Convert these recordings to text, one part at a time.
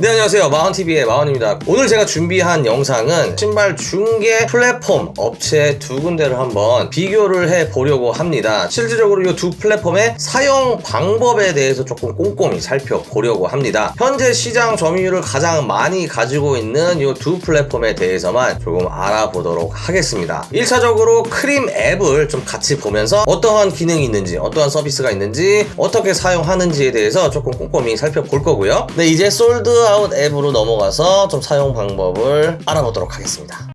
네 안녕하세요. 마흔TV의 마흔입니다. 오늘 제가 준비한 영상은 신발 중개 플랫폼 업체 두 군데를 한번 비교를 해 보려고 합니다. 실질적으로 이 두 플랫폼의 사용 방법에 대해서 조금 꼼꼼히 살펴보려고 합니다. 현재 시장 점유율을 가장 많이 가지고 있는 이 두 플랫폼에 대해서만 조금 알아보도록 하겠습니다. 1차적으로 크림 앱을 좀 같이 보면서 어떠한 기능이 있는지 어떠한 서비스가 있는지 어떻게 사용하는지에 대해서 조금 꼼꼼히 살펴볼 거고요. 네 이제 솔드 아웃 앱으로 넘어가서 좀 사용 방법을 알아보도록 하겠습니다.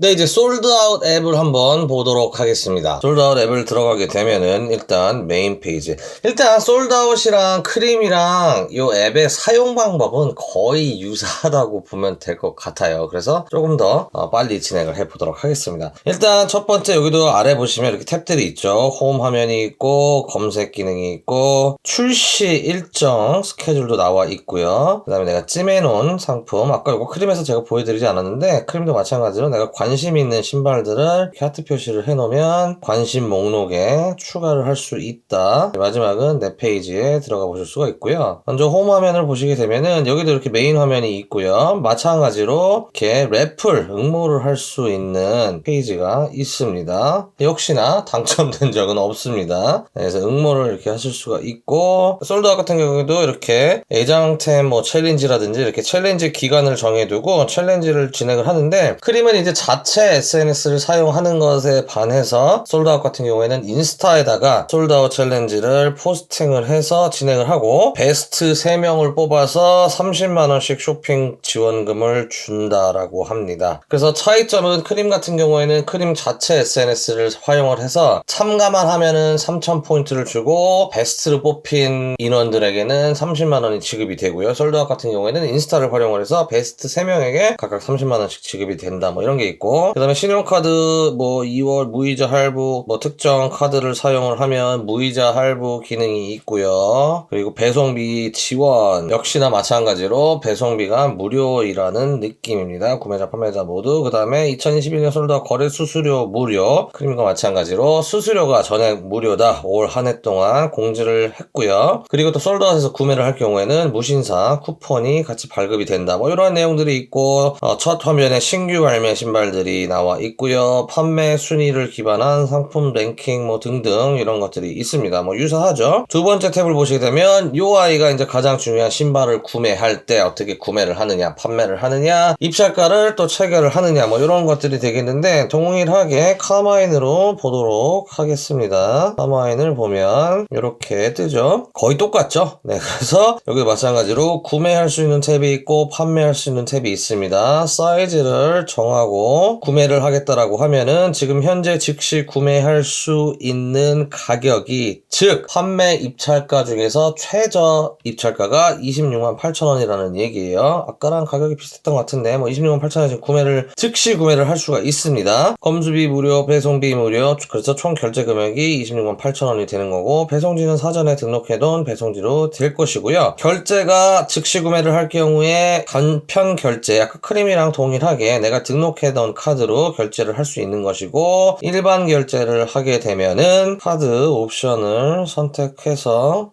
네, 이제 솔드아웃 앱을 한번 보도록 하겠습니다. 솔드아웃 앱을 들어가게 되면은 일단 메인 페이지. 일단 솔드아웃이랑 크림이랑 이 앱의 사용 방법은 거의 유사하다고 보면 될 것 같아요. 그래서 조금 더 어, 빨리 진행을 해 보도록 하겠습니다. 일단 첫 번째 여기도 아래 보시면 이렇게 탭들이 있죠. 홈 화면이 있고 검색 기능이 있고 출시 일정 스케줄도 나와 있고요. 그 다음에 내가 찜해놓은 상품 아까 이거 크림에서 제가 보여드리지 않았는데 크림도 마찬가지로 내가 관심 있는 신발들을 하트 표시를 해놓으면 관심 목록에 추가를 할 수 있다. 마지막은 내 페이지에 들어가 보실 수가 있고요. 먼저 홈 화면을 보시게 되면은 여기도 이렇게 메인 화면이 있고요. 마찬가지로 이렇게 래플 응모를 할 수 있는 페이지가 있습니다. 역시나 당첨된 적은 없습니다. 그래서 응모를 이렇게 하실 수가 있고 솔드아웃 같은 경우에도 이렇게 애장템 뭐 챌린지라든지 이렇게 챌린지 기간을 정해두고 챌린지를 진행을 하는데 크림은 이제 자체 SNS를 사용하는 것에 반해서 솔드아웃 같은 경우에는 인스타에다가 솔드아웃 챌린지를 포스팅을 해서 진행을 하고 베스트 3명을 뽑아서 30만원씩 쇼핑 지원금을 준다라고 합니다. 그래서 차이점은 크림 같은 경우에는 크림 자체 SNS를 활용을 해서 참가만 하면은 3,000포인트를 주고 베스트를 뽑힌 인원들에게는 30만원이 지급이 되고요. 솔드아웃 같은 경우에는 인스타를 활용을 해서 베스트 3명에게 각각 30만원씩 지급이 된다 뭐 이런 게 있고 그 다음에 신용카드 뭐 2월 무이자 할부 뭐 특정 카드를 사용을 하면 무이자 할부 기능이 있고요. 그리고 배송비 지원 역시나 마찬가지로 배송비가 무료이라는 느낌입니다. 구매자 판매자 모두 그 다음에 2021년 솔드아웃 거래 수수료 무료 크림과 마찬가지로 수수료가 전액 무료다 올 한 해 동안 공지를 했고요. 그리고 또 솔드아웃에서 구매를 할 경우에는 무신사 쿠폰이 같이 발급이 된다 뭐 이런 내용들이 있고 어, 첫 화면에 신규 발매 신발 들이 나와 있고요. 판매 순위를 기반한 상품 랭킹 뭐 등등 이런 것들이 있습니다. 뭐 유사하죠. 두 번째 탭을 보시게 되면 요 아이가 이제 가장 중요한 신발을 구매할 때 어떻게 구매를 하느냐, 판매를 하느냐, 입찰가를 또 체결을 하느냐 뭐 이런 것들이 되겠는데 동일하게 카마인으로 보도록 하겠습니다. 카마인을 보면 이렇게 뜨죠. 거의 똑같죠. 네, 그래서 여기 마찬가지로 구매할 수 있는 탭이 있고 판매할 수 있는 탭이 있습니다. 사이즈를 정하고 구매를 하겠다라고 하면은 지금 현재 즉시 구매할 수 있는 가격이 즉 판매 입찰가 중에서 최저 입찰가가 26만 8천 원이라는 얘기예요. 아까랑 가격이 비슷했던 것 같은데 뭐 26만 8천 원에 지금 구매를 즉시 구매를 할 수가 있습니다. 검수비 무료, 배송비 무료. 그래서 총 결제 금액이 26만 8천 원이 되는 거고 배송지는 사전에 등록해둔 배송지로 될 것이고요. 결제가 즉시 구매를 할 경우에 간편 결제, 아까 크림이랑 동일하게 내가 등록해둔 카드로 결제를 할 수 있는 것이고 일반 결제를 하게 되면은 카드 옵션을 선택해서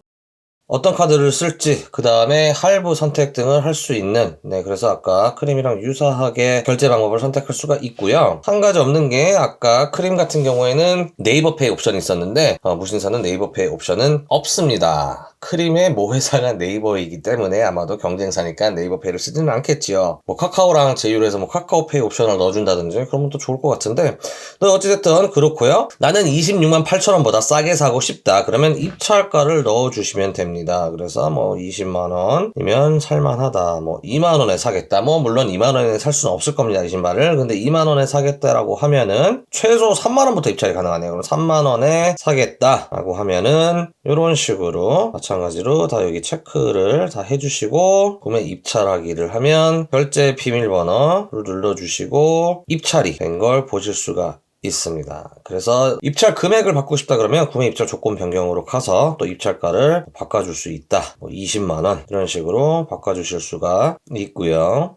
어떤 카드를 쓸지, 그 다음에 할부 선택 등을 할 수 있는, 네, 그래서 아까 크림이랑 유사하게 결제 방법을 선택할 수가 있고요. 한 가지 없는 게, 아까 크림 같은 경우에는 네이버 페이 옵션이 있었는데, 어, 무신사는 네이버 페이 옵션은 없습니다. 크림의 모 회사가 네이버이기 때문에 아마도 경쟁사니까 네이버 페이를 쓰지는 않겠지요. 뭐 카카오랑 제휴를 해서 뭐 카카오 페이 옵션을 넣어준다든지 그러면 또 좋을 것 같은데, 너 어찌됐든 그렇고요. 나는 26만 8천 원보다 싸게 사고 싶다. 그러면 입찰가를 넣어주시면 됩니다. 그래서 뭐 20만 원이면 살만하다. 뭐 2만 원에 사겠다. 뭐 물론 2만 원에 살 수는 없을 겁니다. 이 신발을. 근데 2만 원에 사겠다라고 하면은 최소 3만 원부터 입찰이 가능하네요. 그럼 3만 원에 사겠다라고 하면은 이런 식으로 마찬가지로 다 여기 체크를 다 해주시고 구매 입찰하기를 하면 결제 비밀번호를 눌러주시고 입찰이 된 걸 보실 수가 있습니다. 그래서 입찰 금액을 받고 싶다 그러면 구매 입찰 조건 변경으로 가서 또 입찰가를 바꿔줄 수 있다. 뭐 20만원 이런 식으로 바꿔주실 수가 있고요.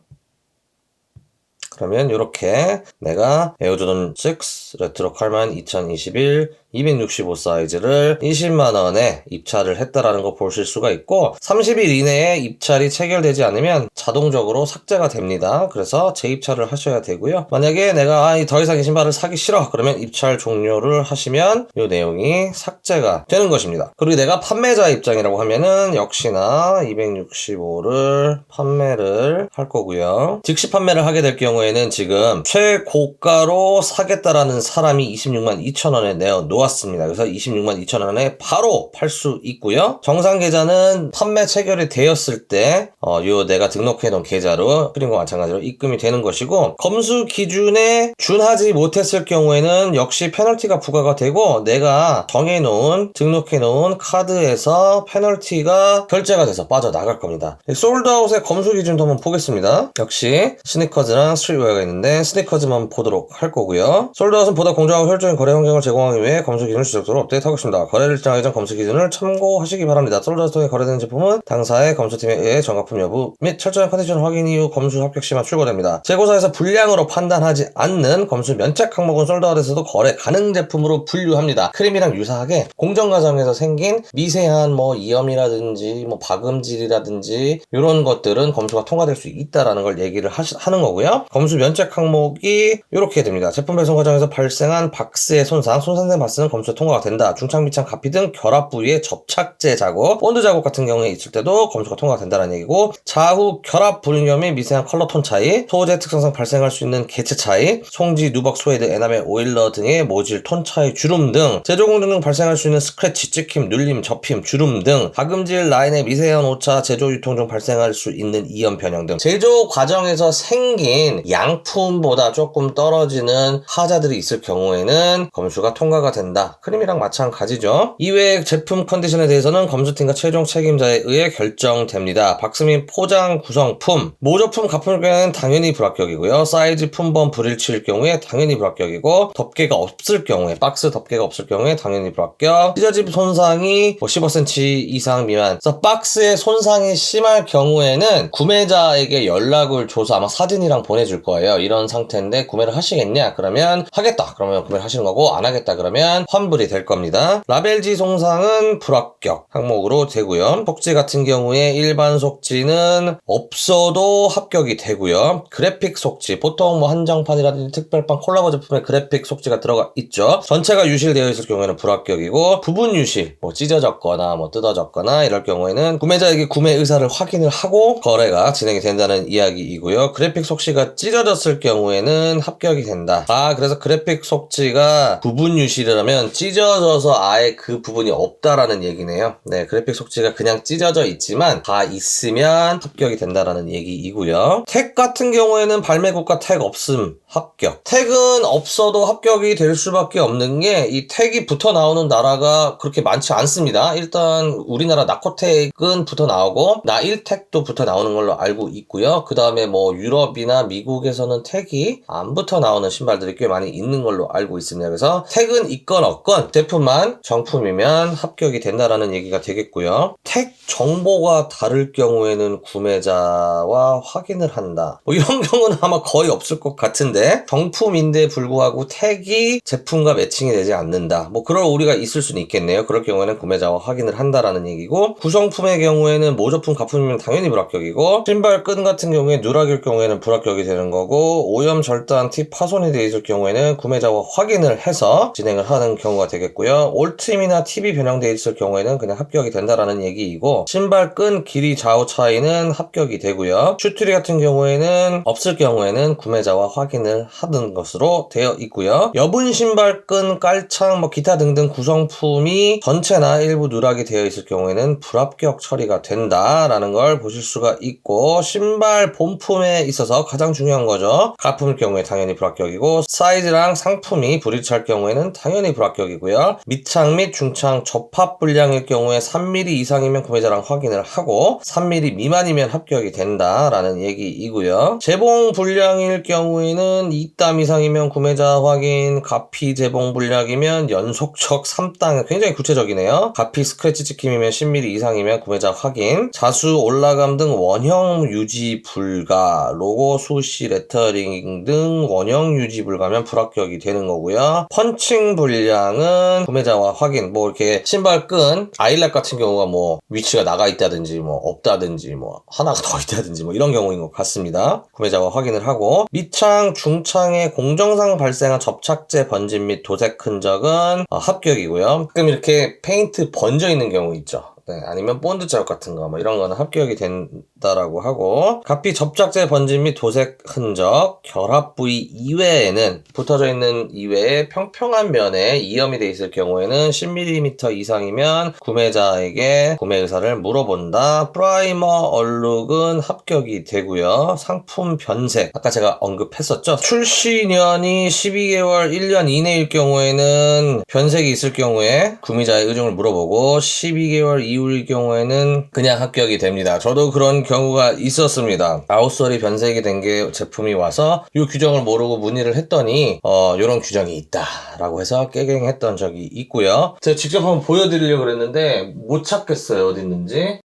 그러면 이렇게 내가 에어조던 6 레트로 칼만 2021 265 사이즈를 20만원에 입찰을 했다라는 거 보실 수가 있고 30일 이내에 입찰이 체결되지 않으면 자동적으로 삭제가 됩니다. 그래서 재입찰을 하셔야 되고요. 만약에 내가 아, 더 이상 이 신발을 사기 싫어 그러면 입찰 종료를 하시면 이 내용이 삭제가 되는 것입니다. 그리고 내가 판매자 입장이라고 하면은 역시나 265를 판매를 할 거고요. 즉시 판매를 하게 될 경우에 는 지금 최고가로 사겠다라는 사람이 26만 2천 원에 내어 놓았습니다. 그래서 26만 2천 원에 바로 팔 수 있고요. 정상 계좌는 판매 체결이 되었을 때, 어, 요 내가 등록해 놓은 계좌로 그림과 마찬가지로 입금이 되는 것이고, 검수 기준에 준하지 못했을 경우에는 역시 페널티가 부과가 되고, 내가 정해 놓은, 등록해 놓은 카드에서 페널티가 결제가 돼서 빠져나갈 겁니다. 솔드아웃의 검수 기준도 한번 보겠습니다. 역시 스니커즈랑 스트리 트웨어가 있는데 스니커즈만 보도록 할 거고요. 솔드아웃은 보다 공정하고 효율적인 거래 환경을 제공하기 위해 검수 기준을 지속적으로 업데이트하겠습니다. 거래를 일정하기 전 검수 기준을 참고하시기 바랍니다. 솔드아웃 통해 거래되는 제품은 당사의 검수팀에 의해 정가품 여부 및 철저한 컨디션 확인 이후 검수 합격 시만 출고됩니다. 재고사에서 불량으로 판단하지 않는 검수 면책 항목은 솔드아웃에서도 거래 가능 제품으로 분류합니다. 크림이랑 유사하게 공정 과정에서 생긴 미세한 뭐 이염이라든지 뭐 박음질이라든지 이런 것들은 검수가 통과될 수 있다라는 걸 얘기를 하시, 하는 거고요. 검수 면책 항목이 이렇게 됩니다. 제품 배송 과정에서 발생한 박스의 손상, 손상된 박스는 검수 통과가 된다. 중창, 밑창, 가피 등 결합 부위의 접착제 작업, 본드 작업 같은 경우에 있을 때도 검수가 통과가 된다는 얘기고 좌우 결합 불균형 및 미세한 컬러 톤 차이, 소재 특성상 발생할 수 있는 개체 차이, 송지, 누벅, 소헤드, 에나멜, 오일러 등의 모질, 톤 차이, 주름 등 제조 공정 중 발생할 수 있는 스크래치, 찍힘, 눌림, 접힘, 주름 등 박음질 라인의 미세한 오차, 제조 유통 중 발생할 수 있는 이염 변형 등 제조 과정에서 생긴 양품보다 조금 떨어지는 하자들이 있을 경우에는 검수가 통과가 된다. 크림이랑 마찬가지죠. 이외의 제품 컨디션에 대해서는 검수팀과 최종 책임자에 의해 결정됩니다. 박스 및 포장 구성품, 모조품 가품일 경우에는 당연히 불합격이고요. 사이즈 품번 불일치일 경우에 당연히 불합격이고 덮개가 없을 경우에 박스 덮개가 없을 경우에 당연히 불합격. 찢어짐 손상이 뭐 15cm 이상 미만. 그래서 박스의 손상이 심할 경우에는 구매자에게 연락을 줘서 아마 사진이랑 보내줄 거예요. 이런 상태인데 구매를 하시겠냐? 그러면 하겠다. 그러면 구매를 하시는 거고 안 하겠다. 그러면 환불이 될 겁니다. 라벨지 손상은 불합격 항목으로 되고요. 속지 같은 경우에 일반 속지는 없어도 합격이 되고요. 그래픽 속지 보통 뭐 한정판이라든지 특별판 콜라보 제품에 그래픽 속지가 들어가 있죠. 전체가 유실되어 있을 경우에는 불합격이고 부분 유실 뭐 찢어졌거나 뭐 뜯어졌거나 이럴 경우에는 구매자에게 구매 의사를 확인을 하고 거래가 진행이 된다는 이야기이고요. 그래픽 속지가 찢 어졌을 경우에는 합격이 된다. 아 그래서 그래픽 속지가 부분 유실이라면 찢어져서 아예 그 부분이 없다라는 얘기네요. 네 그래픽 속지가 그냥 찢어져 있지만 다 있으면 합격이 된다라는 얘기이고요. 택 같은 경우에는 발매국가 택 없음 합격. 택은 없어도 합격이 될 수밖에 없는 게 이 택이 붙어 나오는 나라가 그렇게 많지 않습니다. 일단 우리나라 나코택은 붙어 나오고 나일택도 붙어 나오는 걸로 알고 있고요. 그 다음에 뭐 유럽이나 미국 에서는 택이 안 붙어 나오는 신발들이 꽤 많이 있는 걸로 알고 있습니다. 그래서 택은 있건 없건 제품만 정품이면 합격이 된다라는 얘기가 되겠고요. 택 정보가 다를 경우에는 구매자와 확인을 한다. 뭐 이런 경우는 아마 거의 없을 것 같은데 정품인데 불구하고 택이 제품과 매칭이 되지 않는다. 뭐 그럴 우리가 있을 수는 있겠네요. 그럴 경우에는 구매자와 확인을 한다라는 얘기고 구성품의 경우에는 모조품 가품이면 당연히 불합격이고 신발 끈 같은 경우에 누락일 경우에는 불합격이 되는 거고 오염 절단 팁 파손이 되어 있을 경우에는 구매자와 확인을 해서 진행을 하는 경우가 되겠고요. 올트임이나 팁이 변형되어 있을 경우에는 그냥 합격이 된다라는 얘기이고 신발 끈 길이 좌우 차이는 합격이 되고요. 슈트리 같은 경우에는 없을 경우에는 구매자와 확인을 하는 것으로 되어 있고요. 여분 신발 끈 깔창 뭐 기타 등등 구성품이 전체나 일부 누락이 되어 있을 경우에는 불합격 처리가 된다라는 걸 보실 수가 있고 신발 본품에 있어서 가장 중요한 거죠. 가품일 경우에 당연히 불합격이고 사이즈랑 상품이 불일치할 경우에는 당연히 불합격이고요. 밑창 및 중창 접합 불량일 경우에 3mm 이상이면 구매자랑 확인을 하고 3mm 미만이면 합격이 된다라는 얘기이고요. 재봉 분량일 경우에는 2땀 이상이면 구매자 확인, 가피 재봉 분량이면 연속적 3땅 굉장히 구체적이네요. 가피 스크래치 찍힘이면 10mm 이상이면 구매자 확인, 자수 올라감 등 원형 유지 불가, 로고 수시 레터링 등 원형 유지 불가면 불합격이 되는 거고요. 펀칭 분량은 구매자와 확인, 뭐 이렇게 신발끈, 아이락 같은 경우가 뭐 위치가 나가 있다든지 뭐 없다든지 뭐 하나가 더 있다든지 뭐 이런 경우인 것 같습니다. 구매자와 확인을 하고 밑창, 중창에 공정상 발생한 접착제 번짐 및 도색 흔적은 어, 합격이고요. 가끔 이렇게 페인트 번져 있는 경우 있죠. 네, 아니면 본드 자국 같은 거, 뭐 이런 거는 합격이 된 다라고 하고, 가피 접착제 번짐 및 도색 흔적, 결합 부위 이외에는 붙어져 있는 이외에 평평한 면에 이염이 돼 있을 경우에는 10mm 이상이면 구매자에게 구매 의사를 물어본다. 프라이머 얼룩은 합격이 되고요. 상품 변색, 아까 제가 언급했었죠. 출시년이 12개월 1년 이내일 경우에는 변색이 있을 경우에 구매자의 의중을 물어보고 12개월 이후일 경우에는 그냥 합격이 됩니다. 저도 그런 경우가 있었습니다. 아웃솔이 변색이 된 게 제품이 와서 이 규정을 모르고 문의를 했더니 어 이런 규정이 있다라고 해서 깨갱했던 적이 있고요. 제가 직접 한번 보여드리려고 그랬는데 못 찾겠어요 어디 있는지.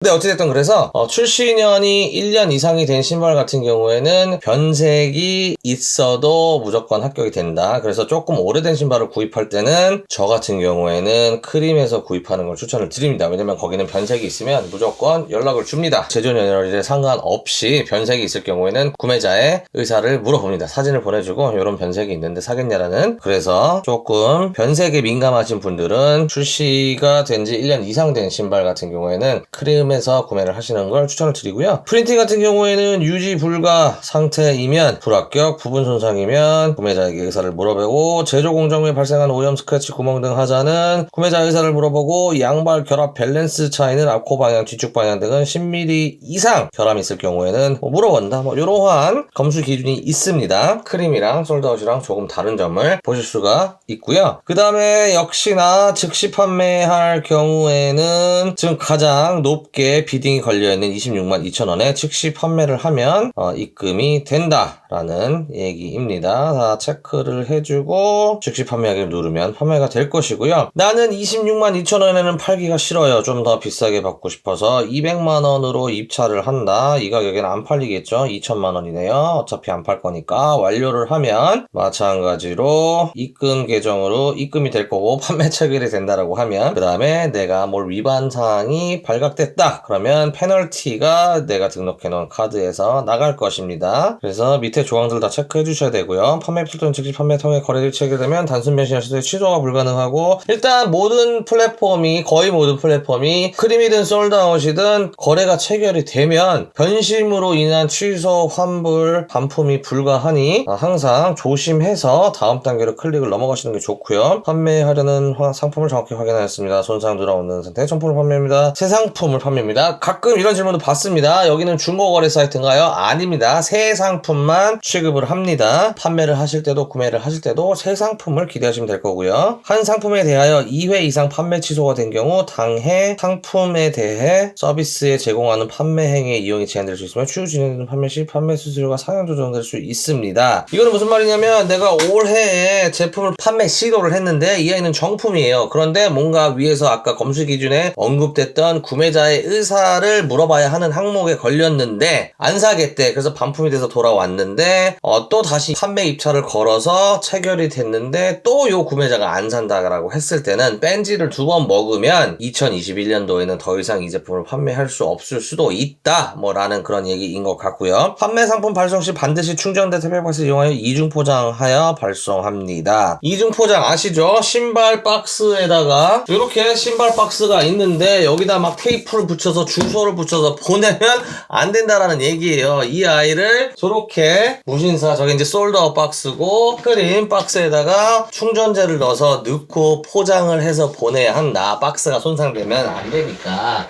근데 어찌됐든 그래서 어, 출시년이 1년 이상이 된 신발 같은 경우에는 변색이 있어도 무조건 합격이 된다. 그래서 조금 오래된 신발을 구입할 때는 저 같은 경우에는 크림에서 구입하는 걸 추천을 드립니다. 왜냐면 거기는 변색이 있으면 무조건 연락을 줍니다. 제조 연열에 상관없이 변색이 있을 경우에는 구매자의 의사를 물어봅니다. 사진을 보내주고 이런 변색이 있는데 사겠냐라는 그래서 조금 변색에 민감하신 분들은 출시가 된 지 1년 이상 된 신발 같은 경우에는 크림 에서 구매를 하시는 걸 추천을 드리고요. 프린팅 같은 경우에는 유지 불가 상태이면 불합격, 부분 손상이면 구매자에게 의사를 물어보고 제조 공정 에 발생한 오염 스크래치 구멍 등 하자는 구매자 의사를 물어보고 양발 결합 밸런스 차이는 앞코 방향, 뒤쪽 방향 등은 10mm 이상 결함이 있을 경우에는 뭐 물어본다. 뭐 이러한 검수 기준이 있습니다. 크림이랑 솔드아웃이랑 조금 다른 점을 보실 수가 있고요. 그 다음에 역시나 즉시 판매할 경우에는 지금 가장 높게 비딩이 걸려있는 26만 2천원에 즉시 판매를 하면 어, 입금이 된다라는 얘기입니다. 다 체크를 해주고 즉시 판매하기를 누르면 판매가 될 것이고요. 나는 26만 2천원에는 팔기가 싫어요. 좀 더 비싸게 받고 싶어서 200만원으로 입찰을 한다. 이 가격에는 안 팔리겠죠. 2천만원이네요. 어차피 안 팔 거니까 완료를 하면 마찬가지로 입금 계정으로 입금이 될 거고 판매 체결이 된다라고 하면 그 다음에 내가 뭘 위반 사항이 발각됐다. 그러면 페널티가 내가 등록해 놓은 카드에서 나갈 것입니다. 그래서 밑에 조항들 다 체크해 주셔야 되고요. 판매 필터는 즉시 판매 통해 거래를 체결되면 단순 변신할 시도 취소가 불가능하고 일단 모든 플랫폼이 거의 모든 플랫폼이 크림이든 솔드아웃이든 거래가 체결이 되면 변심으로 인한 취소, 환불, 반품이 불가하니 항상 조심해서 다음 단계로 클릭을 넘어가시는 게 좋고요. 판매하려는 화- 상품을 정확히 확인하였습니다. 손상 들어오는 상태 정품을 판매합니다. 새 상품을 판매 합니다. 가끔 이런 질문도 받습니다. 여기는 중고거래 사이트인가요? 아닙니다. 새 상품만 취급을 합니다. 판매를 하실 때도 구매를 하실 때도 새 상품을 기대하시면 될 거고요. 한 상품에 대하여 2회 이상 판매 취소가 된 경우 당해 상품에 대해 서비스에 제공하는 판매 행위의 이용이 제한될 수 있으며 추후 진행되는 판매 시 판매 수수료가 상향 조정될 수 있습니다. 이거는 무슨 말이냐면 내가 올해에 제품을 판매 시도를 했는데 이 아이는 정품이에요. 그런데 뭔가 위에서 아까 검수 기준에 언급됐던 구매자의 의사를 물어봐야 하는 항목에 걸렸는데 안 사겠대. 그래서 반품이 돼서 돌아왔는데 어, 또 다시 판매 입찰을 걸어서 체결이 됐는데 또 요 구매자가 안 산다라고 했을 때는 뺀지를 두 번 먹으면 2021년도에는 더 이상 이 제품을 판매할 수 없을 수도 있다. 뭐라는 그런 얘기인 것 같고요. 판매 상품 발송 시 반드시 충전된 태백박스 이용하여 이중 포장하여 발송합니다. 이중 포장 아시죠? 신발 박스에다가 이렇게 신발 박스가 있는데 여기다 막 테이프를 붙여 서 주소를 붙여서 보내면 안 된다라는 얘기예요. 이 아이를 저렇게 무신사 저게 이제 솔드아웃 박스고 크림 박스에다가 충전재를 넣어서 넣고 포장을 해서 보내야 한다. 박스가 손상되면 안 되니까.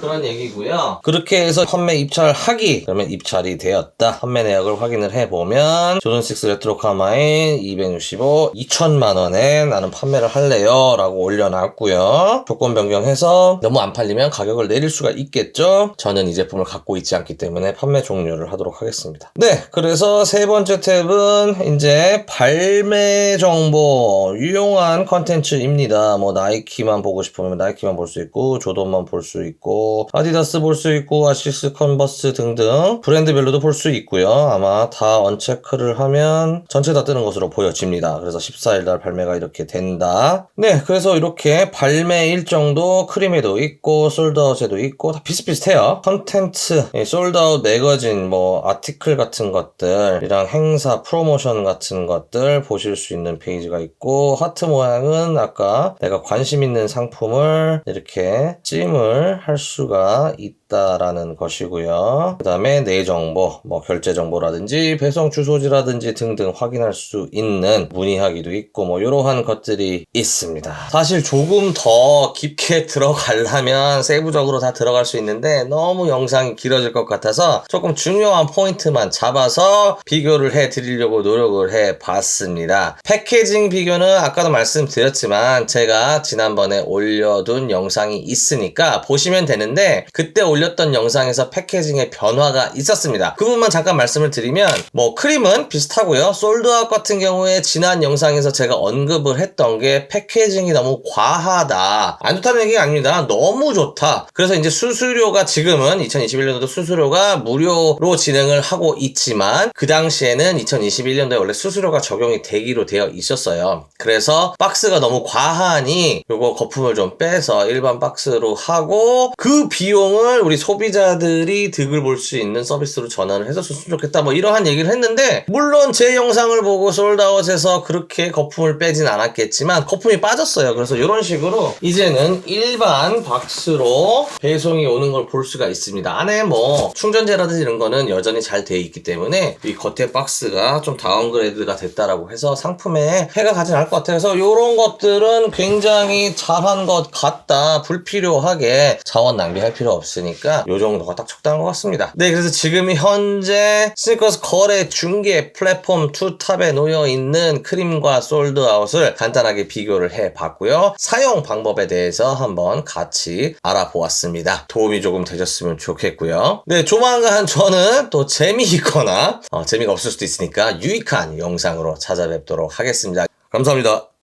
그런 얘기고요. 그렇게 해서 판매 입찰하기 그러면 입찰이 되었다. 판매 내역을 확인을 해보면 조던6 레트로 카마인 265 2천만 원에 나는 판매를 할래요 라고 올려놨고요. 조건 변경해서 너무 안 팔리면 가격을 내릴 수가 있겠죠. 저는 이 제품을 갖고 있지 않기 때문에 판매 종료를 하도록 하겠습니다. 네, 그래서 세 번째 탭은 이제 발매 정보 유용한 컨텐츠입니다. 뭐 나이키만 보고 싶으면 나이키만 볼 수 있고 조던만 볼 수 있고 아디다스 볼 수 있고 아시스 컨버스 등등 브랜드별로도 볼 수 있고요. 아마 다 언체크를 하면 전체 다 뜨는 것으로 보여집니다. 그래서 14일 날 발매가 이렇게 된다. 네, 그래서 이렇게 발매 일정도 크림에도 있고 솔드아웃에도 있고 다 비슷비슷해요. 컨텐츠, 이 솔드아웃 매거진, 뭐 아티클 같은 것들이랑 행사, 프로모션 같은 것들 보실 수 있는 페이지가 있고 하트 모양은 아까 내가 관심 있는 상품을 이렇게 찜을 할 수가 있다 라는 것이고요. 그 다음에 내 정보, 뭐 결제 정보라든지 배송 주소지라든지 등등 확인할 수 있는 문의하기도 있고 뭐 이러한 것들이 있습니다. 사실 조금 더 깊게 들어가려면 세부적으로 다 들어갈 수 있는데 너무 영상이 길어질 것 같아서 조금 중요한 포인트만 잡아서 비교를 해 드리려고 노력을 해 봤습니다. 패키징 비교는 아까도 말씀드렸지만 제가 지난번에 올려둔 영상이 있으니까 보시면 되는데 그때 올 렸던 영상에서 패키징의 변화가 있었습니다. 그 부분만 잠깐 말씀을 드리면 뭐 크림은 비슷하고요. 솔드아웃 같은 경우에 지난 영상에서 제가 언급을 했던 게 패키징이 너무 과하다. 안 좋다는 얘기가 아닙니다. 너무 좋다. 그래서 이제 수수료가 지금은 2021년도도 수수료가 무료로 진행을 하고 있지만 그 당시에는 2021년도에 원래 수수료가 적용이 되기로 되어 있었어요. 그래서 박스가 너무 과하니 요거 거품을 좀 빼서 일반 박스로 하고 그 비용을 우리 소비자들이 득을 볼 수 있는 서비스로 전환을 해줬으면 좋겠다. 뭐 이러한 얘기를 했는데 물론 제 영상을 보고 솔드아웃에서 그렇게 거품을 빼진 않았겠지만 거품이 빠졌어요. 그래서 이런 식으로 이제는 일반 박스로 배송이 오는 걸 볼 수가 있습니다. 안에 뭐 충전재라든지 이런 거는 여전히 잘 돼 있기 때문에 이 겉에 박스가 좀 다운그레이드가 됐다라고 해서 상품에 해가 가진 않을 것 같아요. 그래서 이런 것들은 굉장히 잘한 것 같다. 불필요하게 자원 낭비할 필요 없으 니까 이 정도가 딱 적당한 것 같습니다. 네, 그래서 지금 현재 스니커스 거래 중개 플랫폼 투탑에 놓여 있는 크림과 솔드아웃을 간단하게 비교를 해 봤고요. 사용 방법에 대해서 한번 같이 알아보았습니다. 도움이 조금 되셨으면 좋겠고요. 네, 조만간 저는 또 재미있거나 어, 재미가 없을 수도 있으니까 유익한 영상으로 찾아뵙도록 하겠습니다. 감사합니다.